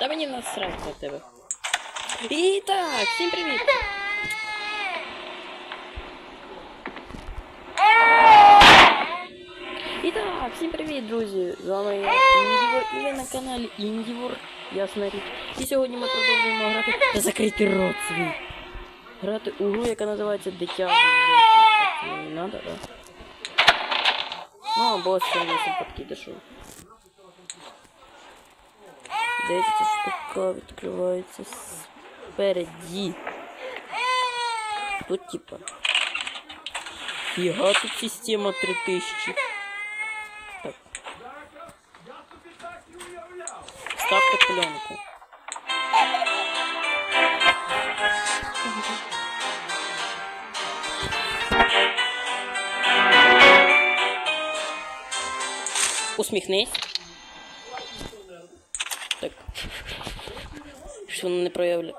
Та мені насрать на тебе. І так, всім привіт! І так, всім привіт, друзі! З вами я Індівор, і ви на каналі Індівор, ясна річ. І сьогодні ми продовжуємо грати та закрити рот свій. Грати у гру, яка називається Дитя. Так, Не надо, да? Ну, або ще вісім подкидишів. Ця штука відкривається спереді. Тут типа. Фіга тут система 3000. Так. Ставте пленку. Усміхнись. Що вона не проявляє?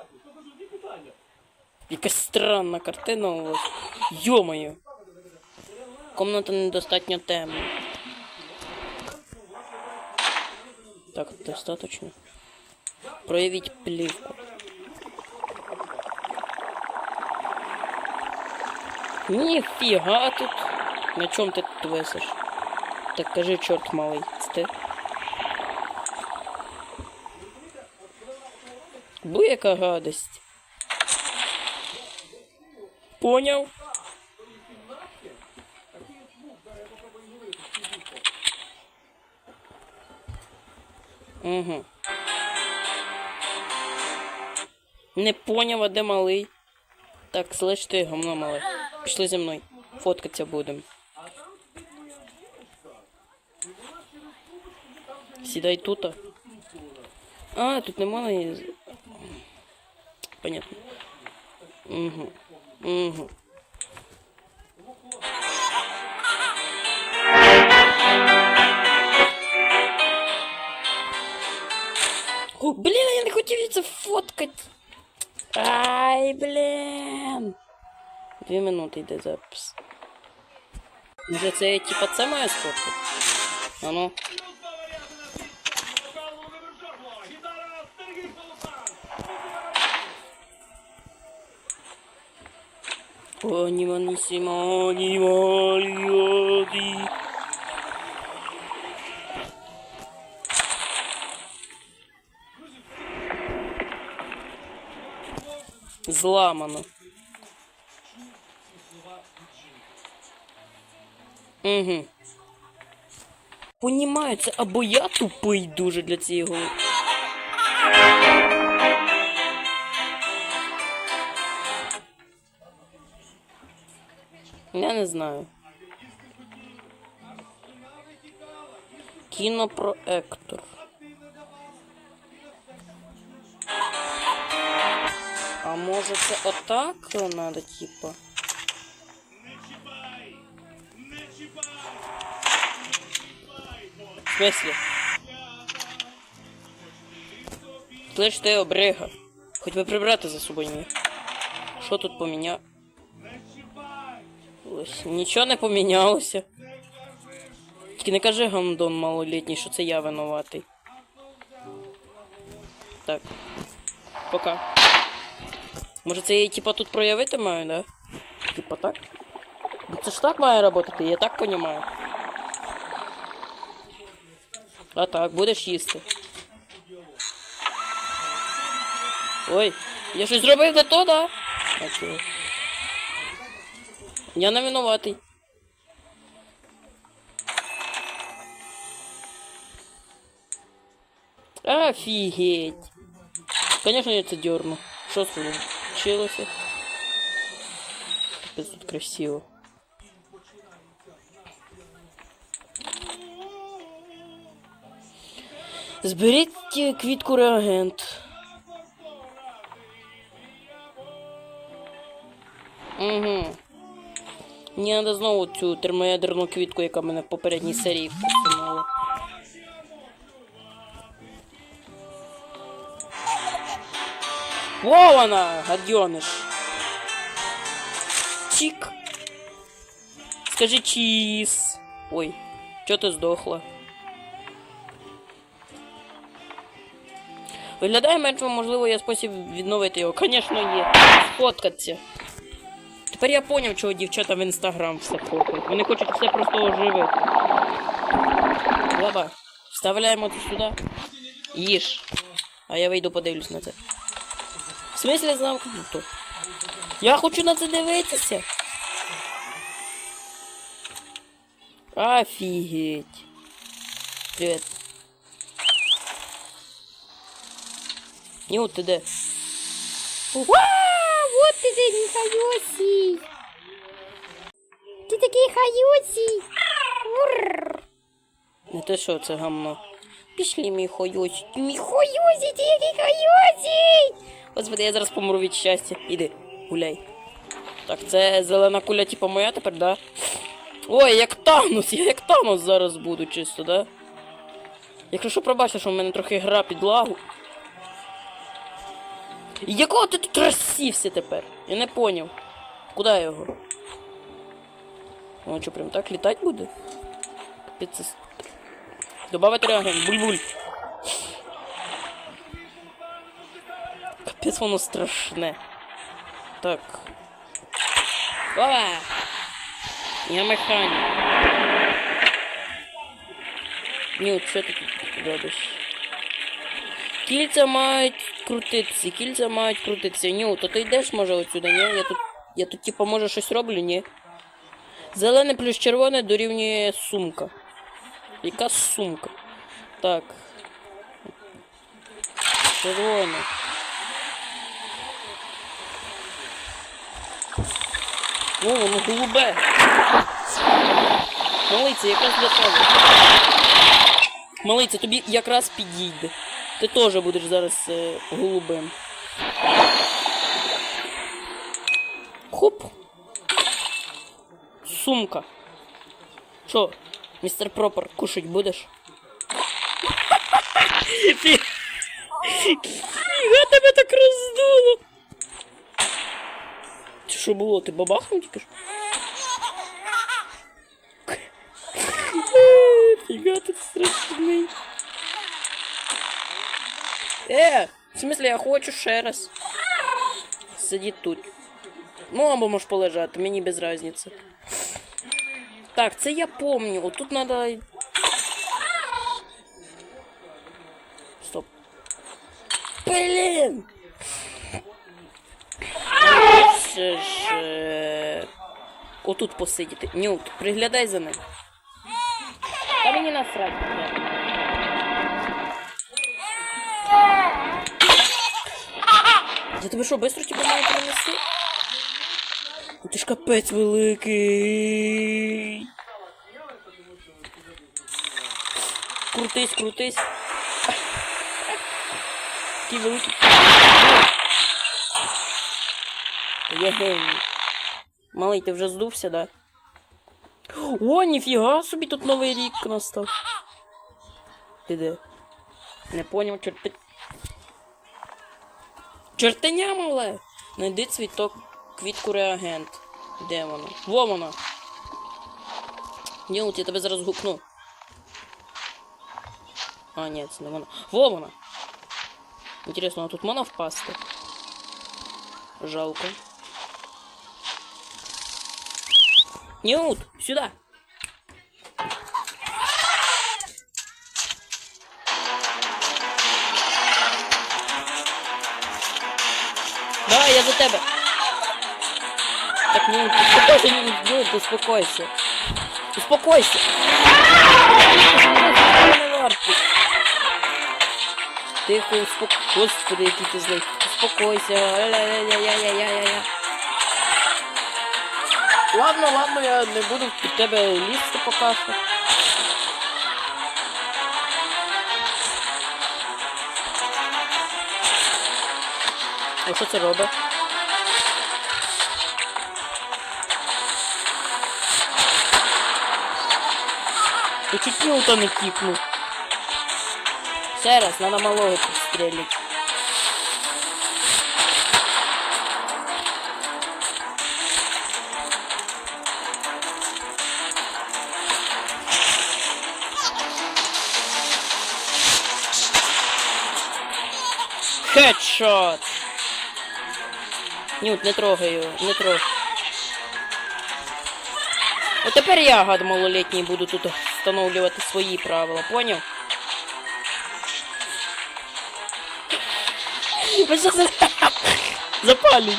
Якась странна картина у вас. Йо-моє. Комната недостатньо темна. Так, достаточно. Проявіть плівку. Ніфіга тут. На чому ти тут висиш? Так кажи, чорт малий. Це ти? Бу яка гадость. Поняв? Угу. Не поняв, а де малий. Так, слышь ти, гомно мале. Пішли зі мною. Фоткатися будемо. Сідай тут. А, тут не можна. Понятно. Угу. Угу. О, блін, я не хотів це фоткати. Ай, блін. Дві минути йде запис. Може це типа це має сфоткати? А ну. Аниманissimo, animali, Зламано. Угу. Понімаю, або я тупий дуже для цієї голови. Не знаю. Кінопроектор. А може це отак надо, типа? В смысле? Слышь, ти обрига. Хоч би прибрати за собою міг. Що тут поміня... Ось, Нічого не помінялося. Тільки не кажи гандон малолітній, що це я винуватий. Так. Пока. Може це я типа тут проявити маю, да? Типа так? Ну, Це ж так має працювати, я так розумію. А так, будеш їсти. Ой, я щось зробив не то, да? А? Я не винуватий. Офігеть. Конечно, я це дерну. Що случилося? Капець тут красиво. Зберіть е, квітку реагент. Угу. Мені треба знову цю термоядерну квітку, яка мене в попередній серії вкусила. Во вона, гадьоныш. Чик. Скажи чиз. Ой, чё ты сдохла? Виглядає мертвим, можливо, є спосіб відновити його. Звісно, є. Сфоткатися. Тепер я поняв, чого дівчата в інстаграм все фоткають. Вони хочуть все просто оживити. Лаба, вставляємо це сюди. Їж. А я вийду подивлюсь на це. В смислі замкнуто? Я хочу на це дивитися. Офігеть. Привет. Нют, ти де? Вау, вот ты же не хаёсий. Ты такий хаёсий. Урр. Не те що це гамно. Пішли, мій хойось. Мій Хуёсий, ты який хаёсий. Господи, я зараз помру від щастя. Іди, гуляй. Так, це зелена куля, типа моя тепер, да? Ой, як Танос, я як Танос зараз буду чисто, да? Якщо що пробачте, що в мене трохи гра під лагу. якого ти тут розсівся тепер? Я не поняв. Куда його? О, що, прям так літати буде? Капець. Добавити реагент, буль-буль. Капець воно страшне. Так. Опа! Я механік. Ні, що ти тут робиш? Кільця мають крутитися, кільця мають крутитися. Ні, то ти йдеш, може, отсюди, ні? Я тут, я тут, типу, може, щось роблю, ні? Зелене плюс червоне дорівнює сумка. Яка сумка? Так. Червоне. О, воно голубе. Малиця, якраз для тебе. Малиця, тобі якраз підійде. Ти теж будеш зараз е, голубим. Хоп. Сумка. Що, містер Пропер, кушать будеш? Фі- Фіга тебе так роздуло. Це що було? Ти бабахнув тільки ж? Фіга ти страшний. Е, в смысле, я хочу ще раз. Сидіть тут. Ну, або можеш полежати, мені без разниці. Так, це я помню. От тут надо. Стоп. Блін! Ще ж. е, Отут посидіти. Нют, приглядай за ним. Та мені насрать. Я тебе що, быстро тебе маю принести? Ну Ти ж капець великий. Крутись, крутись. Такий великий. Малий, ти вже здувся, да? О, ніфіга собі тут новий рік настав. Ти де? Не поняв, черти. Чертеня мале! Найди цвіток квітку реагент. Де воно? Во воно! Ні, я тебе зараз гукну. А, ні, це не воно. Во воно! Інтересно, а тут можна впасти? Жалко. Нют, сюда! Тебе. Так, ну, успокойся, не ну, успокойся. Успокойся. Варто. Тихо, успокойся. Господи, який ти злий. Успокойся. Ля-ля-ля-ля-ля-ля-ля-ля. Ладно, ладно, я не буду під тебе лізти поки що. А що це робить? Я чуть Ньюта не кикнув. Ще раз, надо малого підстрелити. Хедшот! Нют, не трогай його, не трогай. От тепер я, гад малолетній, буду тут встановлювати свої правила, поняв? Ви що за... Запалюй!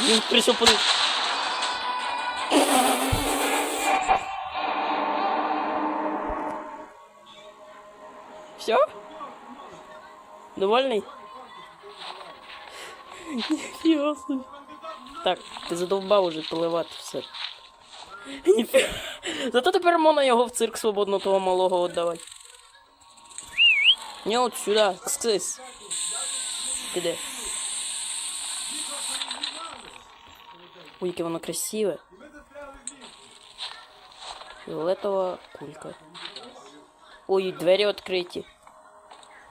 Він прийшов по... Все? Довольний? Ніфіга собі. Так, ти задовбав уже поливати все. Зато тепер можна його в цирк свободно того малого віддавати. Не от сюди, ксис. Іди. Ой, яке воно красиве. Фіолетова кулька. Ой, двері відкриті.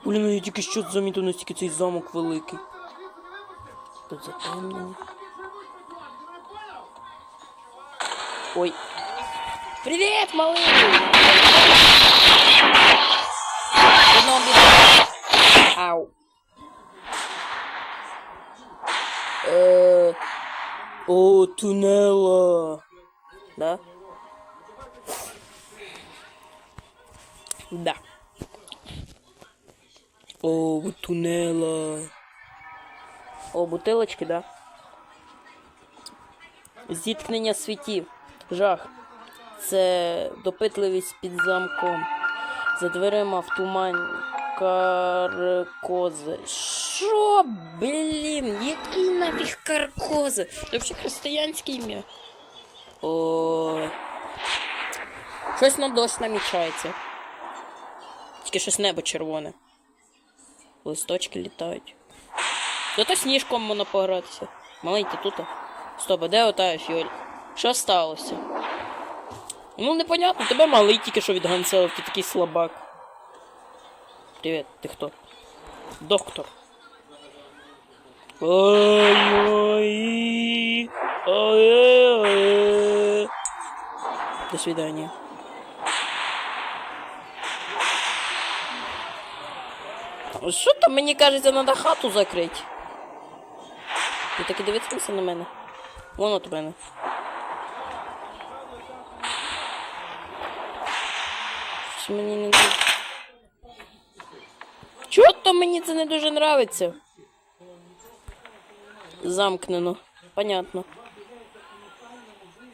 Блін, ну я тільки що замітив настільки цей замок великий. Тут затемнено. Ой. Привіт, малий! Одного біда. Ау. Е... О, тунела. Да? Да. О, тунела. О, бутилочки, да? Зіткнення світів. Жах. Це допитливість під замком. За дверима в туман каркози. Що, блін? Який нафіг каркози? Це взагалі християнське ім'я. О. Щось на дощ намічається. Тільки щось небо червоне. Листочки літають. Зато сніжком можна погратися. Маленький тут. Стоп, а де ота фіоль? Що сталося? Ну, непонятно, тебе малий тільки що відганцелив, ти такий слабак. Привіт, ти хто? Доктор. Ой-ой. Ой-ой. До свидания. Що там, мені кажеться, треба хату закрити? Ти таки дивитися на мене? Вон от мене. Щось мені не дуже. Чого мені це не дуже нравиться? Замкнено. Понятно.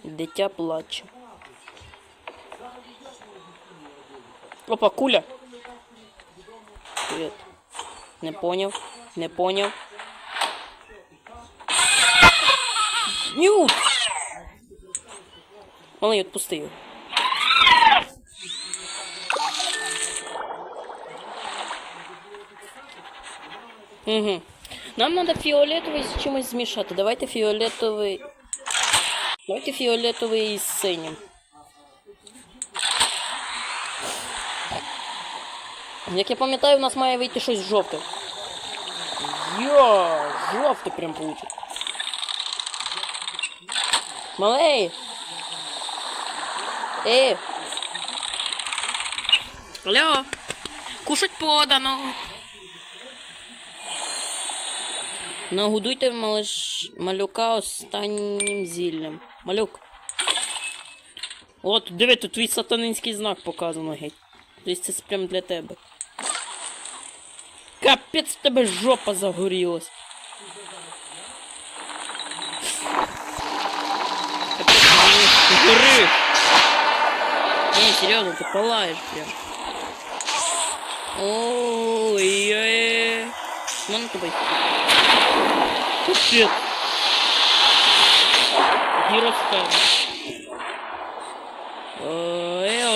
Дитя плаче. Опа, куля. Привет. Не понял. Не понял. Нют! Малий, отпусти його. Угу. Нам надо фіолетовий з чимось змішати. Давайте фіолетовий. Давайте фіолетовий із синім. Як я пам'ятаю, у нас має вийти щось жовте. Йо, жовте прям получить. Малей! Ей! Алло! Кушать подано! Нагодуйте малиш... малюка останнім зіллям. Малюк. От, диви, тут твій сатанинський знак показано геть. Тобто це прям для тебе. Капець в тебе жопа загорілась. Гори. Ні, серйозно, ти палаєш прям. Ой-ой-ой. Тобі? Гіроскам. Ой-ой-ой-ой-ой.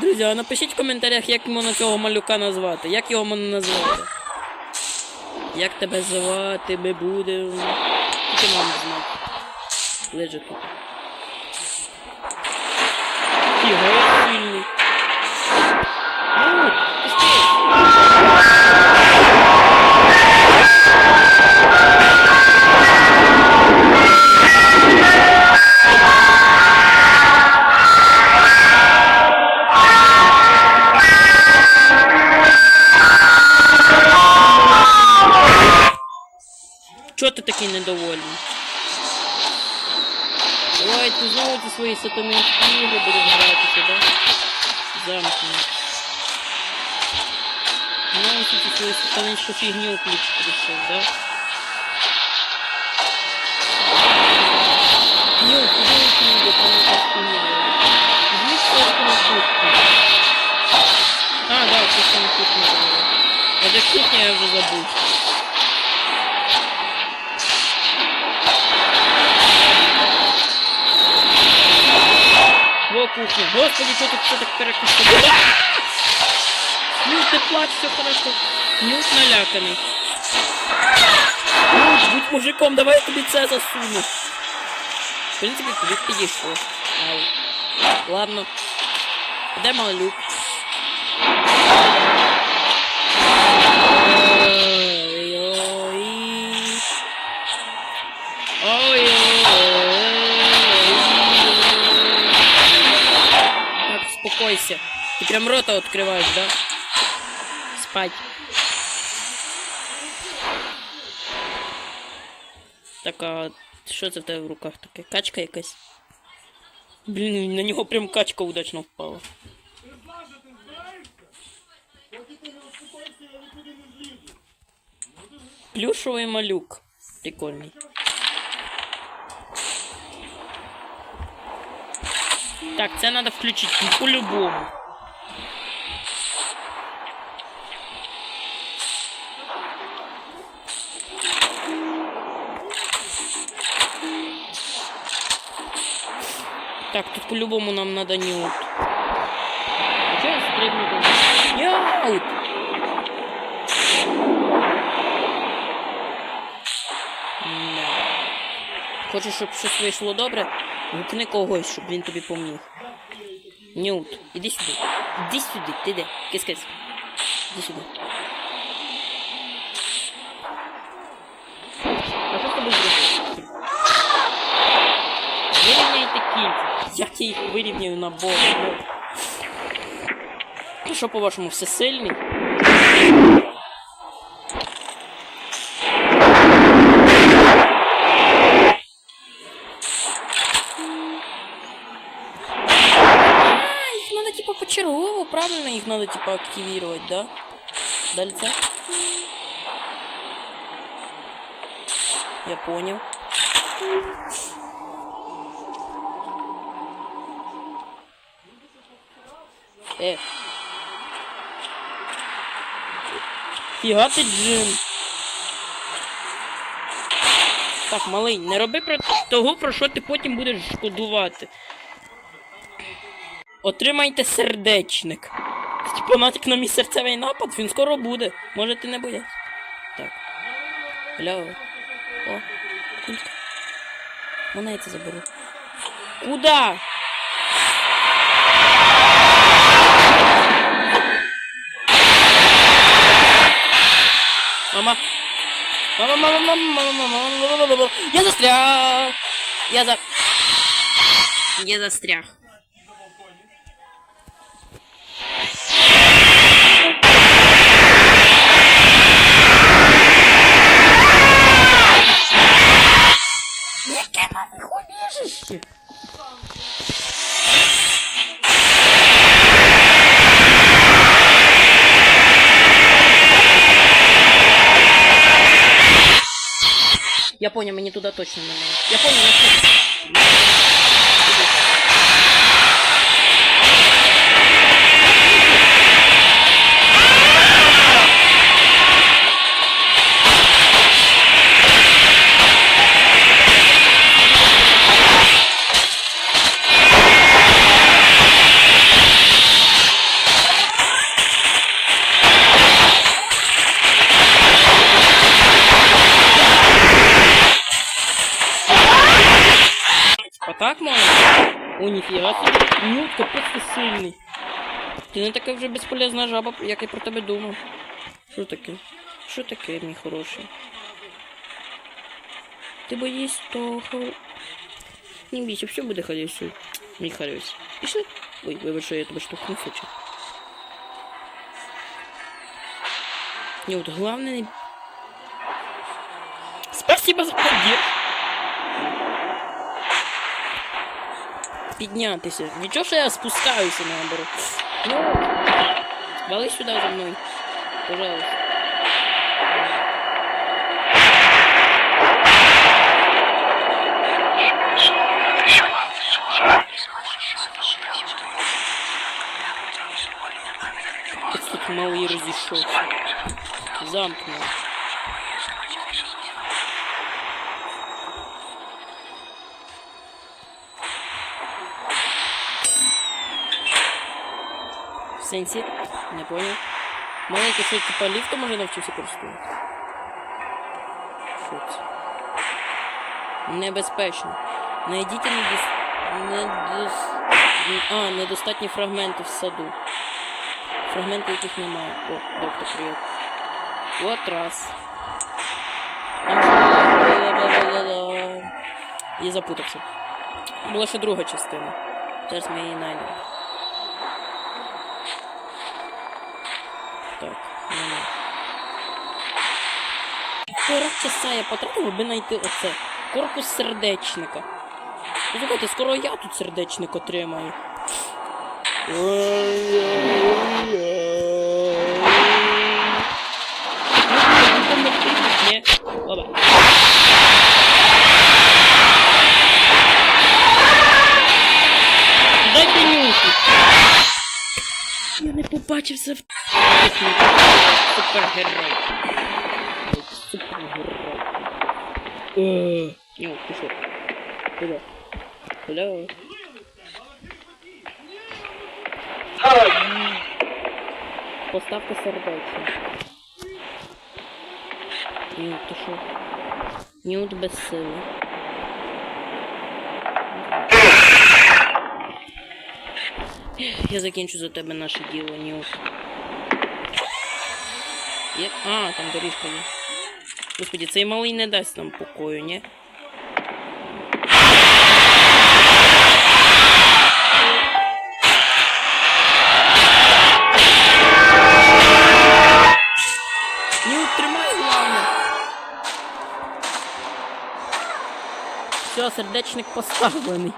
Друзі, а напишіть в коментарях, як можна цього малюка назвати. Як його можна назвати? Як тебе звати, ми будемо. Тільки мама знати. Лежить тут. Фіга трошки недовольний. Давай ти знову ці свої сатанинські ігри будеш гратися, да? Замкнено. Знову всі ці свою сатанинську фігню включити все, да? Ні, куди ви книги, там якась фігня. Візьміть просто на кухню. А, да, просто на кухню. було. А де кухня я вже забув. Во кухня. Господи, что тут все так перекусило? Ну, ты плач, все хорошо. Нюс наляканий. Ну, будь мужиком, давай я тобі це засуну. В принципі, тобі підійшло. Ладно. Де малюк? Прям рота открываешь, да? Спать. Так, а що це в тебе руках таке? Качка якась? Блін, на нього прям качка удачно впала. Плюшовий малюк. Прикольний. Так, це включити ну, по-любому. Так, тут по-любому нам надо нют. А чого я? Нют! Да. Хочеш, щоб щось вийшло добре? Гукни когось, щоб він тобі поміг. Нют, іди сюди. Іди сюди, ти де? Кис-кис. Іди сюди. Вирівняю на бок? Ну що, по-вашому, всесильний? А, типа почергово, правильно их надо типа активировать, да? Дальше. Я понял. Э. Фіга ти джин. Так, малий, не роби про того, про що ти потім будеш шкодувати. Отримайте сердечник. Типа натяк на мій серцевий напад, він скоро буде. Можете не боятися. Так. Алло. О, кулька. Монети заберу. Куда? Мама. Мама, мама, мама, мама, мама, мама. Я застряг. Я за... Я застряг. Яке? Я понял, мені туди точно не надо. Я понял, на Ти не така вже безполезна жаба, як я про тебе думав. Що таке? Що таке, мій хороший? Ти боїсь того. Не бійся, все буде хорошо. Мій хороший. Пішли. Ой, вибач, що я тебе штовхнув хочу. Ні, от головне не... Спасибо за поддержку. Піднятися. Нічого, що я спускаюся наоборот. Ну, вали сюди за мною. Пожалуйста. Ось тут малий сенсі? Не понял. Маленький що типа ліфтом може навчився користуватися? Що це? Небезпечно. Найдіть недос... недос... А, недостатні фрагменти в саду. Фрагменти яких немає. О, доктор, привіт. От раз. Я запутався. Була ще друга частина. Зараз ми її знайдемо. Так, нема. Пора часа я потратив, аби знайти оце. Корпус сердечника. Послухайте, скоро я тут сердечник отримаю. Оба. Дайте нюхи. Я не побачився в. Супергерой. Е, ти що? Куди? Алло. Поставте сердечко. Нют, ти що? Нют без сили. Я закінчу за тебе наше діло, Нют. Є? А, там доріжка є. Господи, цей малий не дасть нам покою, ні? Нют, тримай главне. Все, сердечник поставлений.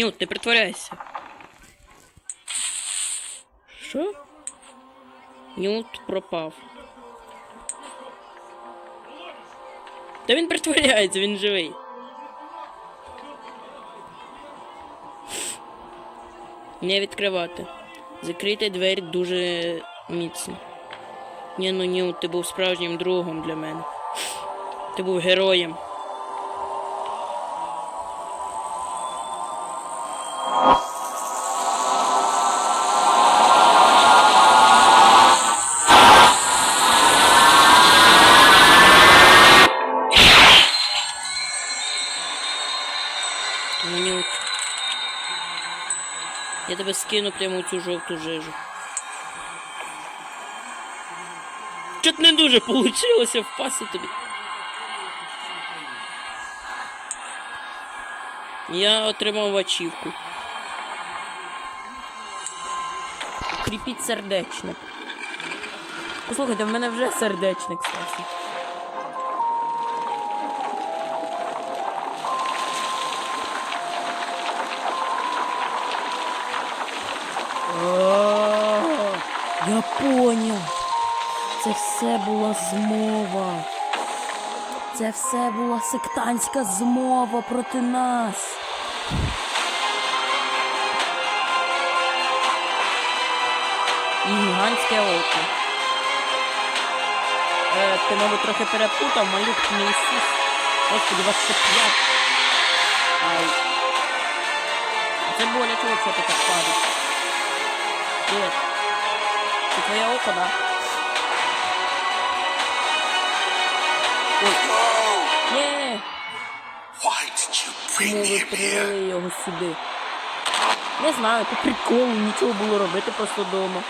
Нют, ти притворяйся. Що? Нют пропав. Та він притворяється, він живий. Не відкривати. Закрийте двері дуже міцно. Ні, ну Нют, ти був справжнім другом для мене. Ти був героєм. Скину прямо цю жовту жижу. Чот не дуже получилося впасти тобі. Я отримав ачівку. Кріпіть сердечник. Послухайте, в мене вже сердечник стався. Я поняв. Це все була змова. Це все була сектантська змова проти нас. І гігантське око. Е, ти, мабуть, трохи перепутав, малюк не Ісус. Господи, вас ще п'ять. Це боляче вообще так падає. Привет. Це твоє око, да? Ой. Не. Why did you bring Чому ви him here? привели його сюди? Не знаю, по приколу нічого було робити просто вдома.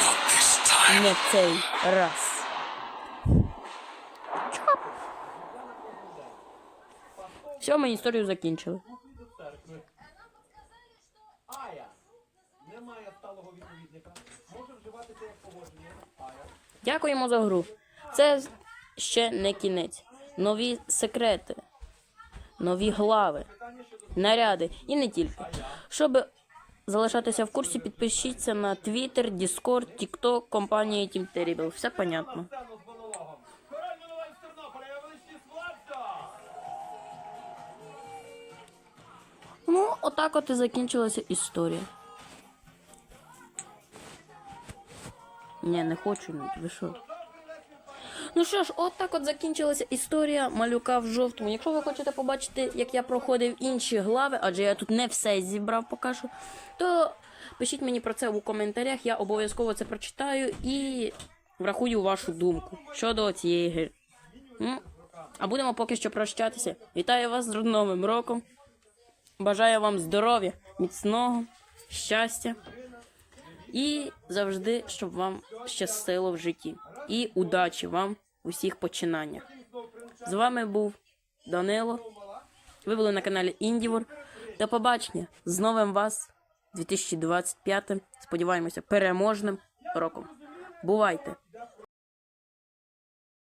Not this time. Не в цей раз. Чоп. Все, ми історію закінчили. Дякуємо за гру. Це ще не кінець. Нові секрети, нові глави, наряди і не тільки. Щоб залишатися в курсі, підпишіться на Twitter, Discord, TikTok компанії Team Terrible. Все понятно. Ну, отак от і закінчилася історія. Ні, не хочу, ну, ви що? Ну що ж, от так от закінчилася історія малюка в жовтому. Якщо ви хочете побачити, як я проходив інші глави, адже я тут не все зібрав поки що, то пишіть мені про це у коментарях, я обов'язково це прочитаю і врахую вашу думку щодо цієї гри. Ну, а будемо поки що прощатися. Вітаю вас з новим роком. Бажаю вам здоров'я, міцного, щастя і завжди, щоб вам щастило в житті. І удачі вам в усіх починаннях. З вами був Данило. Ви були на каналі Індівор. До побачення з новим вас 2025. Сподіваємося, переможним роком. Бувайте!